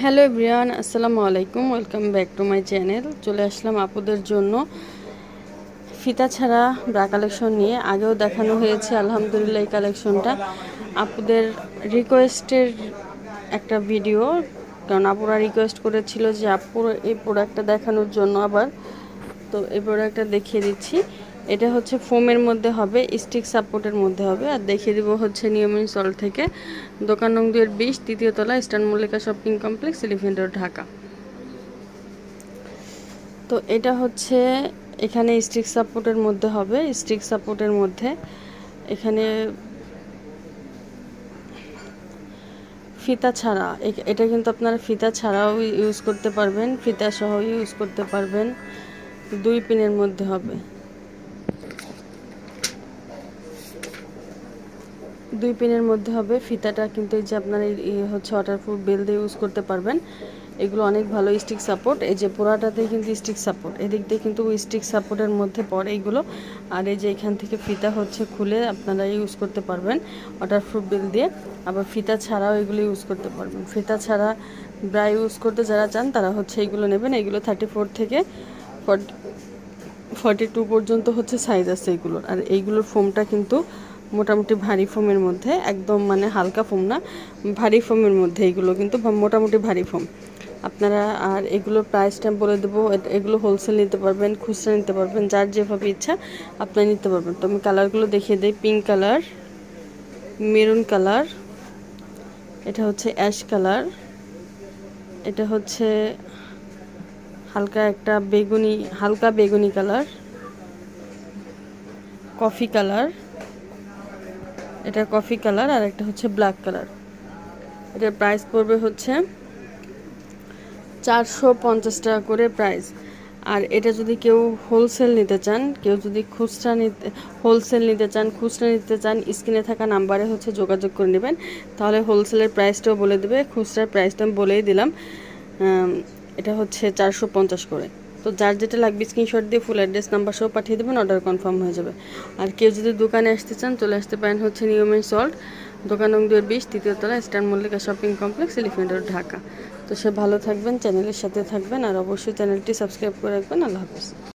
Hello everyone, আসসালামু আলাইকুম, welcome back to my channel. চলে আসলাম আপুদের জন্য ফিতা ছাড়া ব্রা কালেকশন নিয়ে। আগেও দেখানো হয়েছে, আলহামদুলিল্লাহ এই কালেকশনটা। আপুদের রিকোয়েস্টের একটা ভিডিও, কারণ আপুরা রিকোয়েস্ট করেছিল যে আপুর এই প্রোডাক্টটা দেখানোর জন্য আবার। তো এই প্রোডাক্টটা দেখিয়ে দিচ্ছি। এটা হচ্ছে ফোমের মধ্যে হবে, স্টিক সাপোর্টের মধ্যে হবে। আর দেখিয়ে দেবো হচ্ছে নিয়মিন সল থেকে। দোকান নং দুয়ের বিশ, তৃতীয় তলা eastern Mallika shopping complex elephant road Dhaka. তো এটা হচ্ছে এখানে স্টিক সাপোর্টের মধ্যে হবে, স্টিক সাপোর্টের মধ্যে। এখানে ফিতা ছাড়া এটা কিন্তু আপনারা ফিতা ছাড়াও ইউজ করতে পারবেন, ফিতা সহ ইউজ করতে পারবেন। দুই পিনের মধ্যে হবে। দুই পিনের মধ্যে হবে। ফিতাটা কিন্তু এই যে আপনার এই হচ্ছে ওয়াটারপ্রুফ বেল দিয়ে ইউজ করতে পারবেন। এগুলো অনেক ভালো স্টিক সাপোর্ট এই যে পোড়াটাতে কিন্তু স্টিক সাপোর্ট এদিক দিয়ে কিন্তু স্টিক সাপোর্টের মধ্যে পড়ে এইগুলো আর এই যে এখান থেকে ফিতা হচ্ছে খুলে আপনারা ইউজ করতে পারবেন ওয়াটারপ্রুফ বেল দিয়ে। আবার ফিতা ছাড়াও এগুলো ইউজ করতে পারবেন। ফিতা ছাড়া ব্রা ইউজ করতে যারা চান, তারা হচ্ছে এইগুলো নেবেন। এগুলো থার্টি ফোর থেকে ফর্টি ফর্টি টু পর্যন্ত হচ্ছে সাইজ আছে এগুলোর। আর এইগুলোর ফোমটা কিন্তু মোটামুটি ভারী ফোমের মধ্যে, একদম মানে হালকা ফোম না, ভারী ফোমের মধ্যে এগুলো কিন্তু মোটামুটি ভারী ফোম। আপনারা আর এগুলোর প্রাইসটা বলে দেবো এগুলো হোলসেল নিতে পারবেন, খুচরা নিতে পারবেন, যার যেভাবে ইচ্ছা আপনারা নিতে পারবেন। তো আমি কালারগুলো দেখিয়ে দিই পিঙ্ক কালার মেরুন কালার এটা হচ্ছে অ্যাশ কালার এটা হচ্ছে হালকা একটা বেগুনি, হালকা বেগুনি কালার কফি কালার এটা কফি কালার আর একটা হচ্ছে ব্ল্যাক কালার। এটার প্রাইস পড়বে হচ্ছে চারশো পঞ্চাশ টাকা করে প্রাইস আর এটা যদি কেউ হোলসেল নিতে চান, কেউ যদি খুচরা নিতে হোলসেল নিতে চান, খুচরা নিতে চান, স্ক্রিনে থাকা নাম্বারে হচ্ছে যোগাযোগ করে নেবেন। তাহলে হোলসেলের প্রাইসটাও বলে দেবে, খুচরার প্রাইসটা আমি বলেই দিলাম। এটা হচ্ছে চারশো পঞ্চাশ করে। তো যার যেটা লাগবে স্ক্রিনশট দিয়ে ফুল অ্যাড্রেস নাম্বার সহ পাঠিয়ে দেবেন অর্ডার কনফার্ম হয়ে যাবে। আর কেউ যদি দোকানে আসতে চান, চলে আসতে পারেন হচ্ছে নিয়মের সল্ট দোকান নং বিশ তৃতীয়তলা star Mallika shopping complex elephant road Dhaka তো সে ভালো থাকবেন চ্যানেলের সাথে থাকবেন, আর অবশ্যই চ্যানেলটি সাবস্ক্রাইব করে রাখবেন। আল্লাহ হাফিজ।